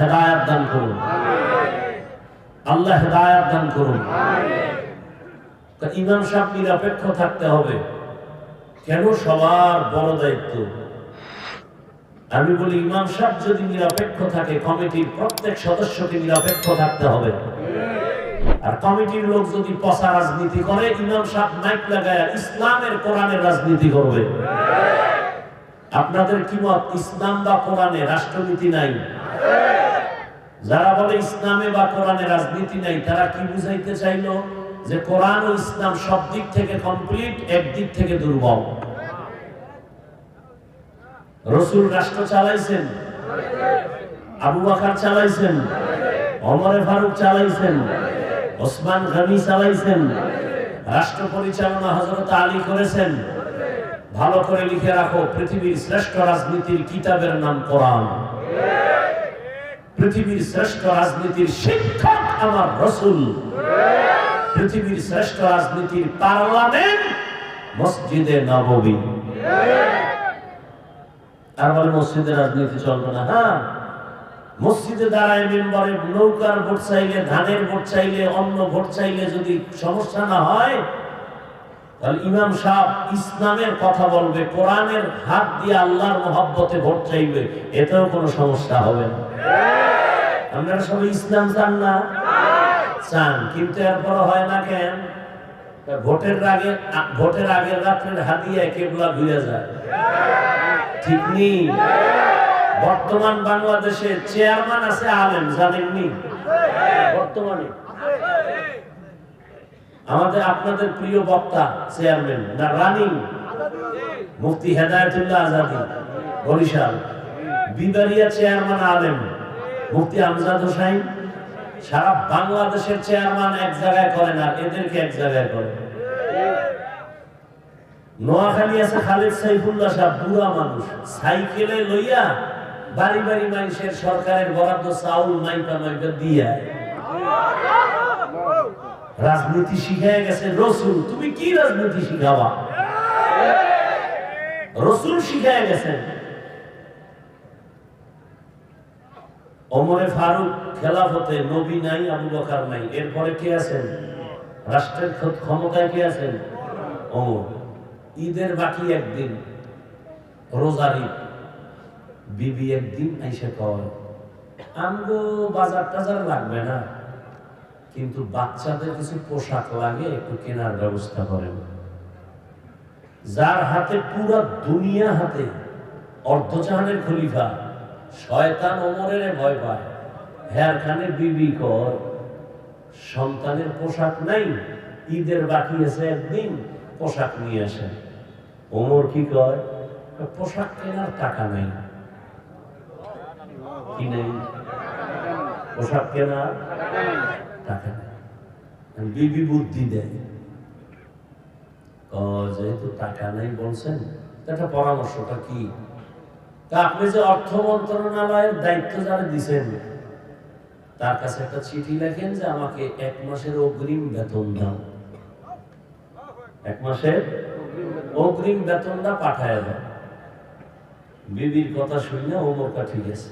হেদায়াত দান করুন। আল্লাহ হেদায়াত দান করুন। ইমাম সাহেব নিরপেক্ষ থাকতে হবে। কেন সবার বড় দায়িত্ব? আমি বলি, ইমাম সাহেব যদি নিরপেক্ষ থাকে, কমিটির প্রত্যেক সদস্যকে নিরপেক্ষ থাকতে হবে। আর কমিটির লোক যদি পচা রাজনীতি করে, ইমাম সাহেব মাইক লাগায় ইসলামের কোরআনের রাজনীতি করবে। আপনাদের কি মত? ইসলাম বা কোরআনে রাষ্ট্রনীতি নাই? যারা বলে ইসলামে বা কোরআনে রাজনীতি নাই, তারা কি বুঝাইতে চাইলো যে কোরআন ও ইসলাম সব দিক থেকে কমপ্লিট এক দিক থেকে দুর্বল? রসুল রাষ্ট্র চালাইছেন? আবু বাকার চালাইছেন? অমরে ফারুক চালাইছেন? ওসমান গানি চালাইছেন? রাষ্ট্র পরিচালনা হজরত আলী করেছেন? ভালো করে লিখে রাখো, পৃথিবীর শ্রেষ্ঠ রাজনীতির কিতাবের নাম কোরআন। পৃথিবীর শ্রেষ্ঠ রাজনীতির শিক্ষক আমার রসুল। পৃথিবীর শ্রেষ্ঠ রাজনীতির পার্লামেন্ট মসজিদে বলে মসজিদে রাজনীতি চলবে না হ্যাঁ মসজিদে দাঁড়ায় মেম্বারে নৌকার ভোট চাইলে, ধানের ভোট চাইলে অন্য ভোট চাইলে যদি সমস্যা না হয়, তাহলে ইমাম সাহেব ইসলামের কথা বলবে, কোরআনের হাত দিয়ে আল্লাহর মহাব্বতে ভোট চাইবে, এতেও কোনো সমস্যা হবে না। আপনারা সবাই ইসলাম চান না? চান, কিন্তু এরপর হয় না কেন? ভোটের আগে, ভোটের আগের রাত্রের হাতিয়া কেবলা ঘুরে যায়। ঠিক নেই বর্তমান বাংলাদেশে চেয়ারম্যান আছে আলেম জানেননি বর্তমানে। আমাদের, আপনাদের প্রিয় বক্তা, চেয়ারম্যান, না রানিং? মুফতি হেদায়তুল্লাহ আজাদি, বরিশাল। বিবারিয়া চেয়ারম্যান আলেম। মুফতি আমজাদ হোসাইন সারা বাংলাদেশের চেয়ারম্যান এক জায়গায় করেন আর এদেরকে এক জায়গায় করেন। নোয়াখালী আছে খালেদ সাইফুল্লাহ সাহেব বুড়া মানুষ। সাইকেলে লইয়া বাড়ি বাড়ি মানুষের সরকারের বরাদ্দ চাউল মাইপা মাইপা দিয়া। রাজনীতি শিখায় গেছে, রসুল, তুমি কি রাজনীতি শিখাবা? রসুল শিখায় গেছেন। ওমরে ফারুক খেলাফতে নবী নাই, আবু বকর নাই। এরপরে কে আছেন? রাষ্ট্রের ক্ষমতায় কে আছেন? অমর। ঈদের বাকি একদিন রোজার ঈদ। বিবি একদিন আইসে কয়, আমগো বাজার টাজার লাগবে না, কিন্তু বাচ্চাদের কিছু পোশাক লাগে, একটু কেনার ব্যবস্থা করেন। যার হাতে পুরো দুনিয়া হাতে অর্ধজাহানের খলিফা শয়তান ওমরের ভয় পায়। হ্যার খানে বিবি কর, সন্তানের পোশাক নাই, ঈদের বাকি আছে একদিন, পোশাক নিয়ে আসে। ওমর কি কয়? পোশাক কেনার টাকা নাই। কি নেই? পোশাক কেনার টাকা নেই। বিবি বুদ্ধি দেয়। যেহেতু টাকা নেই বলছেন একটা পরামর্শটা কি? আপনি যে অর্থ মন্ত্রণালয়ের দায়িত্ব যারা দিছেন, তার কাছে একটা চিঠি লেখেন যে আমাকে এক মাসের অগ্রিম বেতন দাও। এক মাসের অগ্রিম বেতনটা পাঠায় দাও। বিবির কথা শুনে ওমরটা ঠিক আছে।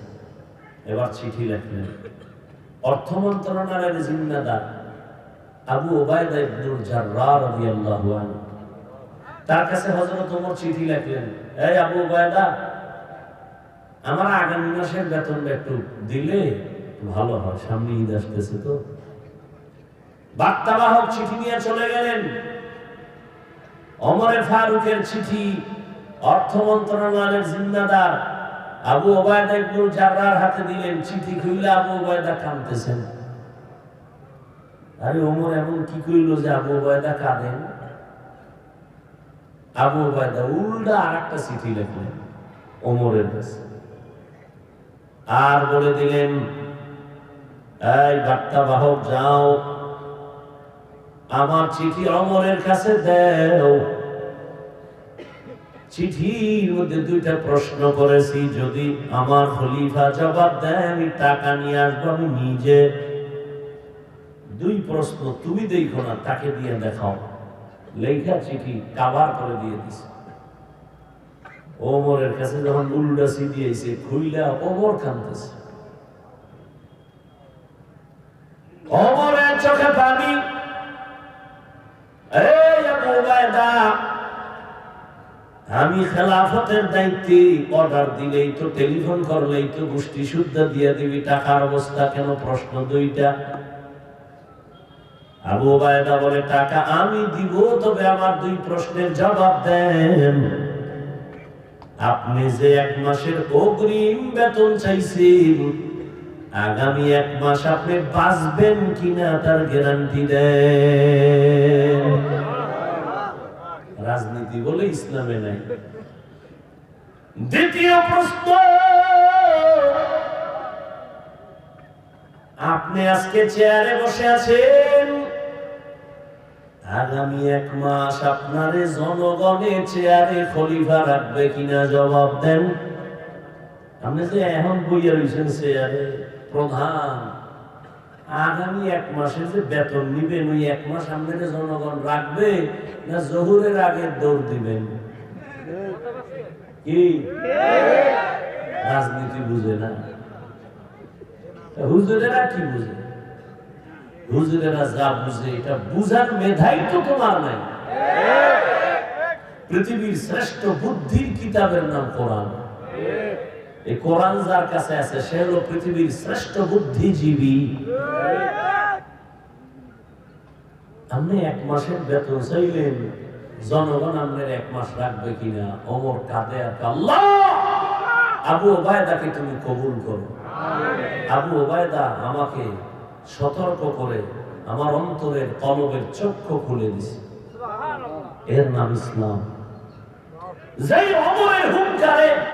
এবার চিঠি লেখলেন। অর্থ মন্ত্রণালয়ের জিম্মেদার আবু ওবায়দা তার কাছে ওমর চিঠি লিখলেন, এই আবু ওবায়দা আমার আগামী মাসের বেতনটা একটু দিলে ভালো হয়। সামনে ঈদ আসতেছে তো। বার্তাবাহক চিঠি নিয়ে চলে গেলেন। অমরে ফারুকের চিঠি অর্থ মন্ত্রণালয়ের জিম্মাদার আবু ওবায়দা জাররার হাতে দিলেন। চিঠি খুললে আবু ওবায়দা কাঁদতেছেন। আরে ওমর, এমন কি কইলো যে আবু ওবায়দা কাঁদেন? আবু ওবায়দা উল্টা আর একটা চিঠি লিখলেন ওমরের কাছে। আর বলে দিলেন, এই বার্তা বাহক যাও। আমার চিঠি অমরের কাছে দেও। চিঠির মধ্যে দুইটা প্রশ্ন করেছি, যদি আমার খলিফা জবাব দেয়, আমি টাকা নিয়ে আসব, আমি নিজে। দুই প্রশ্ন, তুমি দেখো না, তাকে দিয়ে দেখাও। লেখা চিঠি কাবার করে দিয়ে দিছে। ওমরের কাছে যখন উল্লাসি দিয়েছে খুইলা ওমর কান্দতেছে ওমরের চোখে পানি। আমি খেলাফতের দায়িত্বে অর্ডার দিলেই তো টেলিফোন করলেই তো গোষ্ঠী সুদ্ধা দিয়ে দিবি, টাকার অবস্থা কেন প্রশ্ন দুইটা। আবু বায়দা বলে, টাকা আমি দিব, তবে আমার দুই প্রশ্নের জবাব দেন। আপনি যে এক মাসের অগ্রিম বেতন চাইছেন, আগামী এক মাস আপনি বাঁচবেন কিনা তার গ্যারান্টি দেন। রাজনীতি বলে ইসলামে নাই। দ্বিতীয় প্রশ্ন, আপনি আজকে চেয়ারে বসে আছেন? আগামী এক মাস আপনারে জনগণের চেয়ারে খলিফা রাখবে কিনা জবাব দেন। আপনি যে এখন বইয়া রয়েছেন চেয়ারে, প্রধান, আগামী এক মাসে যে বেতন নিবেন, ওই এক মাস আপনাদের জনগণ রাখবে না জহুরের আগে দৌড় দিবেন? কি? রাজনীতি বুঝে না। হুজুরেরা কি বুঝে? হুজুরেরা যা বুঝে এটা বুঝার মেধাই তো তোমার নাই। পৃথিবীর শ্রেষ্ঠ বুদ্ধির কিতাবের নাম কোরআন। এই কোরআন যার কাছে আছে, সে হলো পৃথিবীর শ্রেষ্ঠ বুদ্ধিজীবী। আপনি এক মাসের বেতন চাইলেন, জনগণ আপনার এক মাস রাখবে কিনা? অমর কাঁদে আল্লাহ আবু ওবায়দাকে তুমি কবুল করো। আবু ওবায়দা আমাকে সতর্ক করে আমার অন্তরের কলবের চক্ষু খুলে দিছে। এর নাম ইসলাম। যেই অমরের হুঙ্কারে